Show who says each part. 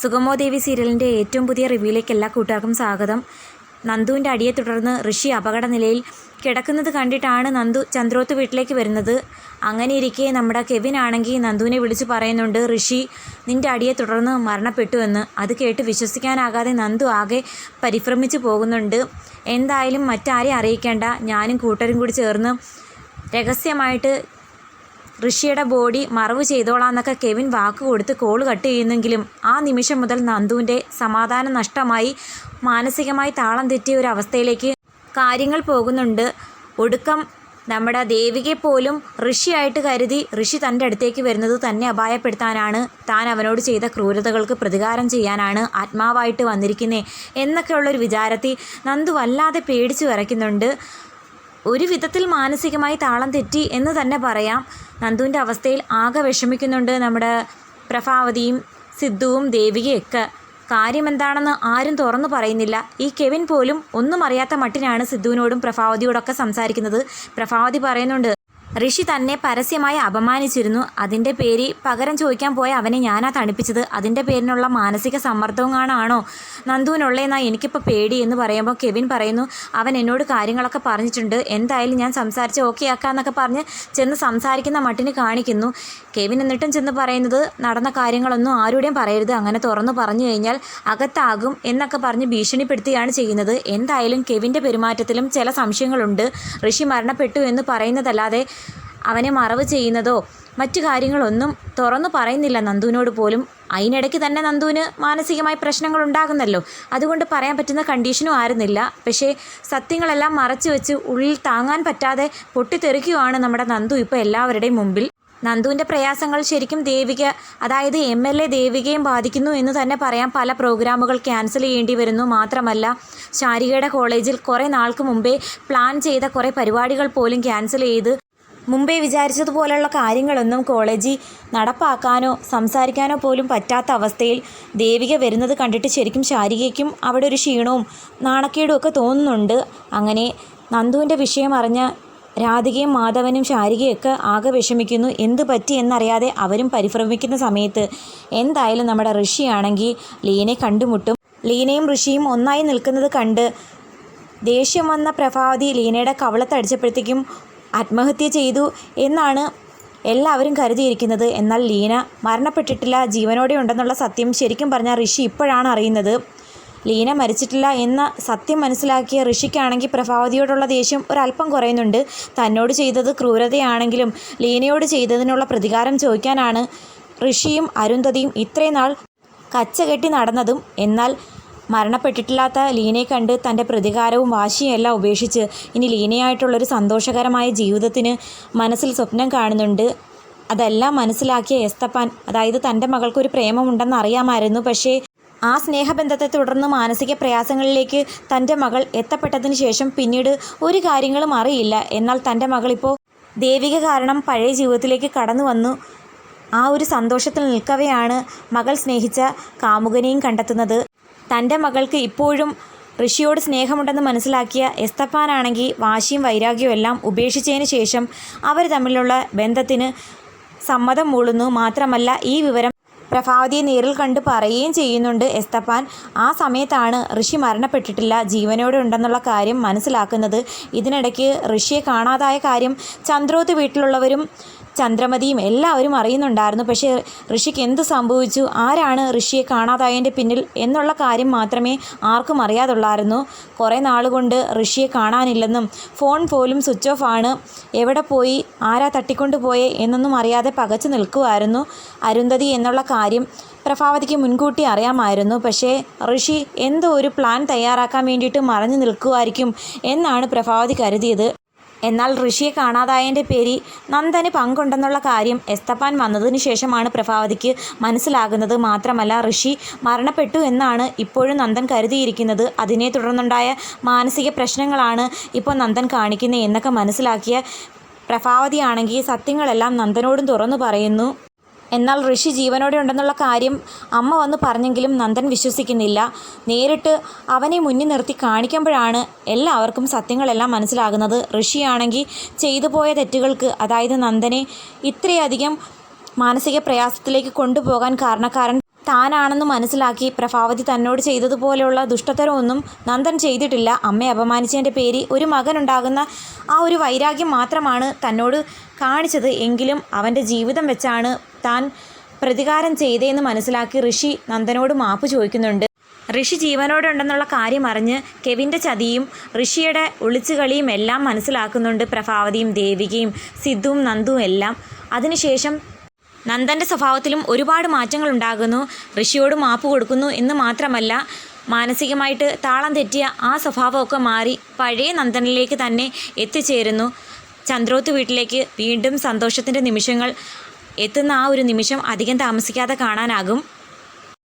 Speaker 1: സുഗമോ ദേവി സീരിയലിന്റെ ഏറ്റവും പുതിയ റിവ്യൂയിലേക്ക് എല്ലാ കൂട്ടുകാർക്കും സ്വാഗതം. നന്ദുവിന്റെ അടിയെ തുടർന്ന് ഋഷി അപകട നിലയിൽ കിടക്കുന്നത് കണ്ടിട്ടാണ് നന്ദു ചന്ദ്രോത്ത് വീട്ടിലേക്ക് വരുന്നത്. അങ്ങനെ ഇരിക്കെ നമ്മുടെ കെവിൻ ആണെങ്കിൽ നന്ദുവിനെ വിളിച്ച് പറയുന്നുണ്ട് ഋഷി നിന്റെ അടിയെ തുടർന്ന് മരണപ്പെട്ടു എന്ന്. അത് കേട്ട് വിശ്വസിക്കാനാകാതെ നന്ദു ആകെ പരിഭ്രമിച്ച് പോകുന്നുണ്ട്. എന്തായാലും മറ്റാരെയും അറിയിക്കേണ്ട. ഞാനും കൂട്ടരും കൂടി ചേർന്ന് രഹസ്യമായിട്ട് ഋഷിയുടെ ബോഡി മറവ് ചെയ്തോളാന്നൊക്കെ കെവിൻ വാക്ക് കൊടുത്ത് കോൾ കട്ട് ചെയ്യുന്നെങ്കിലും ആ നിമിഷം മുതൽ നന്ദുവിന്റെ സമാധാനം നഷ്ടമായി മാനസികമായി താളം തെറ്റിയ ഒരു അവസ്ഥയിലേക്ക് കാര്യങ്ങൾ പോകുന്നുണ്ട്. ഒടുക്കം നമ്മുടെ ദേവികയെ പോലും ഋഷിയായിട്ട് കരുതി ഋഷി തന്റെ അടുത്തേക്ക് വരുന്നത് തന്നെ അപായപ്പെടുത്താനാണ്. താൻ അവനോട് ചെയ്ത ക്രൂരതകൾക്ക് പ്രതികാരം ചെയ്യാനാണ് ആത്മാവായിട്ട് വന്നിരിക്കുന്നത് എന്നൊക്കെയുള്ളൊരു വിചാരത്തിൽ നന്ദു വല്ലാതെ പേടിച്ചു വരയ്ക്കുന്നുണ്ട് ഒരു വിധത്തിൽ മാനസികമായി താളം തെറ്റി എന്ന് തന്നെ പറയാം. നന്ദുവിന്റെ അവസ്ഥയിൽ ആകെ വിഷമിക്കുന്നുണ്ട് നമ്മുടെ പ്രഭാവതിയും സിദ്ധുവും ദേവികയൊക്കെ. കാര്യം എന്താണെന്ന് ആരും തുറന്നു പറയുന്നില്ല. ഈ കെവിൻ പോലും ഒന്നും അറിയാത്ത മട്ടിനാണ് സിദ്ധുവിനോടും പ്രഭാവതിയോടൊക്കെ സംസാരിക്കുന്നത്. പ്രഭാവതി പറയുന്നുണ്ട് ഋഷി തന്നെ പരസ്യമായി അപമാനിച്ചിരുന്നു. അതിന്റെ പേര് പകരം ചോദിക്കാൻ പോയ അവനെ ഞാനാ തണുപ്പിച്ചത്. അതിന്റെ പേരിനുള്ള മാനസിക സമ്മർദ്ദവും കാണാണോ നന്ദുവിനുള്ളതെന്നാ എനിക്കിപ്പോൾ പേടി എന്ന് പറയുമ്പോൾ കെവിൻ പറയുന്നു അവൻ എന്നോട് കാര്യങ്ങളൊക്കെ പറഞ്ഞിട്ടുണ്ട്. എന്തായാലും ഞാൻ സംസാരിച്ച് ഓക്കെ ആക്കാന്നൊക്കെ പറഞ്ഞ് ചെന്ന് സംസാരിക്കുന്ന മട്ടിന് കാണിക്കുന്നു. കെവിൻ എന്നിട്ടും ചെന്ന് പറയുന്നത് നടന്ന കാര്യങ്ങളൊന്നും ആരുടെയും പറയരുത്. അങ്ങനെ തുറന്നു പറഞ്ഞു കഴിഞ്ഞാൽ അകത്താകും എന്നൊക്കെ പറഞ്ഞ് ഭീഷണിപ്പെടുത്തുകയാണ് ചെയ്യുന്നത്. എന്തായാലും കെവിന്റെ പെരുമാറ്റത്തിലും ചില സംശയങ്ങളുണ്ട്. ഋഷി മരണപ്പെട്ടു എന്ന് പറയുന്നതല്ലാതെ അവനെ മറവ് ചെയ്യുന്നതോ മറ്റു കാര്യങ്ങളൊന്നും തുറന്നു പറയുന്നില്ല നന്ദുവിനോട് പോലും. അതിനിടയ്ക്ക് തന്നെ നന്ദുവിന് മാനസികമായി പ്രശ്നങ്ങൾ ഉണ്ടാകുന്നല്ലോ. അതുകൊണ്ട് പറയാൻ പറ്റുന്ന കണ്ടീഷനും ആയിരുന്നില്ല. പക്ഷേ സത്യങ്ങളെല്ലാം മറച്ചു വെച്ച് ഉള്ളിൽ താങ്ങാൻ പറ്റാതെ പൊട്ടിത്തെറിക്കുകയാണ് നമ്മുടെ നന്ദു ഇപ്പോൾ എല്ലാവരുടെയും മുമ്പിൽ. നന്ദുവിന്റെ പ്രയാസങ്ങൾ ശരിക്കും ദേവിക അതായത് എം എൽ എ ദേവികയും ബാധിക്കുന്നു എന്ന് തന്നെ പറയാം പല പ്രോഗ്രാമുകൾ ക്യാൻസൽ ചെയ്യേണ്ടി വരുന്നു. മാത്രമല്ല ശാരികയുടെ കോളേജിൽ കുറേ നാൾക്ക് മുമ്പേ പ്ലാൻ ചെയ്ത കുറേ പരിപാടികൾ പോലും ക്യാൻസൽ ചെയ്ത് മുമ്പേ വിചാരിച്ചതുപോലെയുള്ള കാര്യങ്ങളൊന്നും കോളേജിൽ നടപ്പാക്കാനോ സംസാരിക്കാനോ പോലും പറ്റാത്ത അവസ്ഥയിൽ ദേവിക വരുന്നത് കണ്ടിട്ട് ശരിക്കും ശാരികയ്ക്കും അവിടെ ഒരു ക്ഷീണവും നാണക്കേടും ഒക്കെ തോന്നുന്നുണ്ട്. അങ്ങനെ നന്ദുവിന്റെ വിഷയം അറിഞ്ഞ രാധികയും മാധവനും ശാരികയൊക്കെ ആകെ വിഷമിക്കുന്നു. എന്ത് പറ്റി എന്നറിയാതെ അവരും പരിഭ്രമിക്കുന്ന സമയത്ത് എന്തായാലും നമ്മുടെ ഋഷിയാണെങ്കിൽ ലീനെ കണ്ടുമുട്ടും. ലീനയും ഋഷിയും ഒന്നായി നിൽക്കുന്നത് കണ്ട് ദേഷ്യം വന്ന പ്രഭാവതി ലീനയുടെ കവളത്തടിച്ചപ്പോഴത്തേക്കും ആത്മഹത്യ ചെയ്തു എന്നാണ് എല്ലാവരും കരുതിയിരിക്കുന്നത്. എന്നാൽ ലീന മരണപ്പെട്ടിട്ടില്ല ജീവനോടെ ഉണ്ടെന്നുള്ള സത്യം ശരിക്കും പറഞ്ഞാൽ ഋഷി ഇപ്പോഴാണ് അറിയുന്നത്. ലീന മരിച്ചിട്ടില്ല എന്ന സത്യം മനസ്സിലാക്കിയ ഋഷിക്കാണെങ്കിൽ പ്രഭാവതിയോടുള്ള ദേഷ്യം ഒരല്പം കുറയുന്നുണ്ട്. തന്നോട് ചെയ്തത് ക്രൂരതയാണെങ്കിലും ലീനയോട് ചെയ്തതിനുള്ള പ്രതികാരം ചോദിക്കാനാണ് ഋഷിയും അരുന്ധതിയും ഇത്രയും നാൾ കച്ചകെട്ടി നടന്നതും. എന്നാൽ മരണപ്പെട്ടിട്ടില്ലാത്ത ലീനയെ കണ്ട് തന്റെ പ്രതികാരവും വാശിയും എല്ലാം ഉപേക്ഷിച്ച് ഇനി ലീനയായിട്ടുള്ളൊരു സന്തോഷകരമായ ജീവിതത്തിന് മനസ്സിൽ സ്വപ്നം കാണുന്നുണ്ട്. അതെല്ലാം മനസ്സിലാക്കിയ എസ്തപ്പാൻ അതായത് തന്റെ മകൾക്കൊരു പ്രേമമുണ്ടെന്ന് അറിയാമായിരുന്നു. പക്ഷേ ആ സ്നേഹബന്ധത്തെ തുടർന്ന് മാനസിക പ്രയാസങ്ങളിലേക്ക് തന്റെ മകൾ എത്തപ്പെട്ടതിന് ശേഷം പിന്നീട് ഒരു കാര്യങ്ങളും അറിയില്ല. എന്നാൽ തന്റെ മകളിപ്പോൾ ദൈവിക കാരണം പഴയ ജീവിതത്തിലേക്ക് കടന്നു വന്നു. ആ ഒരു സന്തോഷത്തിൽ നിൽക്കവെയാണ് മകൾ സ്നേഹിച്ച കാമുകനെയും കണ്ടെത്തുന്നത്. തന്റെ മകൾക്ക് ഇപ്പോഴും ഋഷിയോട് സ്നേഹമുണ്ടെന്ന് മനസ്സിലാക്കിയ എസ്തപ്പാനാണെങ്കിൽ വാശിയും വൈരാഗ്യവും എല്ലാം ഉപേക്ഷിച്ചതിന് ശേഷം അവർ തമ്മിലുള്ള ബന്ധത്തിന് സമ്മതം മൂളുന്നു. മാത്രമല്ല ഈ വിവരം പ്രഭാവതിയെ നേരിൽ കണ്ട് പറയുകയും ചെയ്യുന്നുണ്ട് എസ്തപ്പാൻ. ആ സമയത്താണ് ഋഷി മരണപ്പെട്ടിട്ടില്ല. ജീവനോടെ ഉണ്ടെന്നുള്ള കാര്യം മനസ്സിലാക്കുന്നത്. ഇതിനിടയ്ക്ക് ഋഷിയെ കാണാതായ കാര്യം. ചന്ദ്രോത്ത് വീട്ടിലുള്ളവരും ചന്ദ്രമതിയും എല്ലാവരും അറിയുന്നുണ്ടായിരുന്നു. പക്ഷേ ഋഷിക്ക് എന്ത് സംഭവിച്ചു? ആരാണ് ഋഷിയെ കാണാതായതിന്റെ പിന്നിൽ എന്നുള്ള കാര്യം മാത്രമേ ആർക്കും അറിയാതുള്ളായിരുന്നു. കുറേ നാളുകൊണ്ട് ഋഷിയെ കാണാനില്ലെന്നും ഫോൺ പോലും സ്വിച്ച് ഓഫ് ആണ്. എവിടെ പോയി? ആരാ തട്ടിക്കൊണ്ടുപോയേ? എന്നൊന്നും അറിയാതെ പകച്ചു നിൽക്കുമായിരുന്നു അരുന്ധതി എന്നുള്ള കാര്യം പ്രഭാവതിക്ക് മുൻകൂട്ടി അറിയാമായിരുന്നു. പക്ഷേ ഋഷി എന്തോ ഒരു പ്ലാൻ തയ്യാറാക്കാൻ വേണ്ടിയിട്ട് മറഞ്ഞു നിൽക്കുമായിരിക്കും എന്നാണ് പ്രഭാവതി കരുതിയത്. എന്നാൽ ഋഷിയെ കാണാതായതിന്റെ പേരിൽ നന്ദന് പങ്കുണ്ടെന്നുള്ള കാര്യം എസ്തപ്പാൻ വന്നതിന് ശേഷമാണ് പ്രഭാവതിക്ക് മനസ്സിലാകുന്നത്. മാത്രമല്ല ഋഷി മരണപ്പെട്ടു എന്നാണ് ഇപ്പോഴും നന്ദൻ കരുതിയിരിക്കുന്നത്. അതിനെ തുടർന്നുണ്ടായ മാനസിക പ്രശ്നങ്ങളാണ് ഇപ്പോൾ നന്ദൻ കാണിക്കുന്നത് എന്നൊക്കെ മനസ്സിലാക്കിയ പ്രഭാവതിയാണെങ്കിൽ സത്യങ്ങളെല്ലാം നന്ദനോടും തുറന്നു പറയുന്നു. എന്നാൽ ഋഷി ജീവനോടെ ഉണ്ടെന്നുള്ള കാര്യം അമ്മ വന്ന് പറഞ്ഞെങ്കിലും നന്ദൻ വിശ്വസിക്കുന്നില്ല. നേരിട്ട് അവനെ മുന്നിൽ നിർത്തി കാണിക്കുമ്പോഴാണ് എല്ലാവർക്കും സത്യങ്ങളെല്ലാം മനസ്സിലാകുന്നത്. ഋഷിയാണെങ്കിൽ ചെയ്തു പോയ തെറ്റുകൾക്ക് അതായത് നന്ദനെ ഇത്രയധികം മാനസിക പ്രയാസത്തിലേക്ക് കൊണ്ടുപോകാൻ കാരണക്കാരൻ താനാണെന്ന് മനസ്സിലാക്കി പ്രഭാവതി തന്നോട് ചെയ്തതുപോലെയുള്ള ദുഷ്ടത്തരമൊന്നും നന്ദൻ ചെയ്തിട്ടില്ല. അമ്മയെ അപമാനിച്ചതിന്റെ പേരിൽ ഒരു മകനുണ്ടാകുന്ന ആ ഒരു വൈരാഗ്യം മാത്രമാണ് തന്നോട് കാണിച്ചത്. എങ്കിലും അവന്റെ ജീവിതം വെച്ചാണ് താൻ പ്രതികാരം ചെയ്തേന്ന് മനസ്സിലാക്കി ഋഷി നന്ദനോട് മാപ്പ് ചോദിക്കുന്നുണ്ട്. ഋഷി ജീവനോടുണ്ടെന്നുള്ള കാര്യം അറിഞ്ഞ് കെവിന്റെ ചതിയും ഋഷിയുടെ ഒളിച്ചുകളിയും എല്ലാം മനസ്സിലാക്കുന്നുണ്ട് പ്രഭാവതിയും ദേവികയും സിദ്ധുവും നന്ദുവും എല്ലാം. അതിനുശേഷം നന്ദന്റെ സ്വഭാവത്തിലും ഒരുപാട് മാറ്റങ്ങൾ ഉണ്ടാകുന്നു. ഋഷിയോട് മാപ്പ് കൊടുക്കുന്നു എന്ന് മാത്രമല്ല മാനസികമായിട്ട് താളം തെറ്റിയ ആ സ്വഭാവമൊക്കെ മാറി പഴയ നന്ദനിലേക്ക് തന്നെ എത്തിച്ചേരുന്നു. ചന്ദ്രോത്ത് വീട്ടിലേക്ക് വീണ്ടും സന്തോഷത്തിന്റെ നിമിഷങ്ങൾ എത്തുന്ന ആ ഒരു നിമിഷം അധികം താമസിക്കാതെ കാണാനാകും.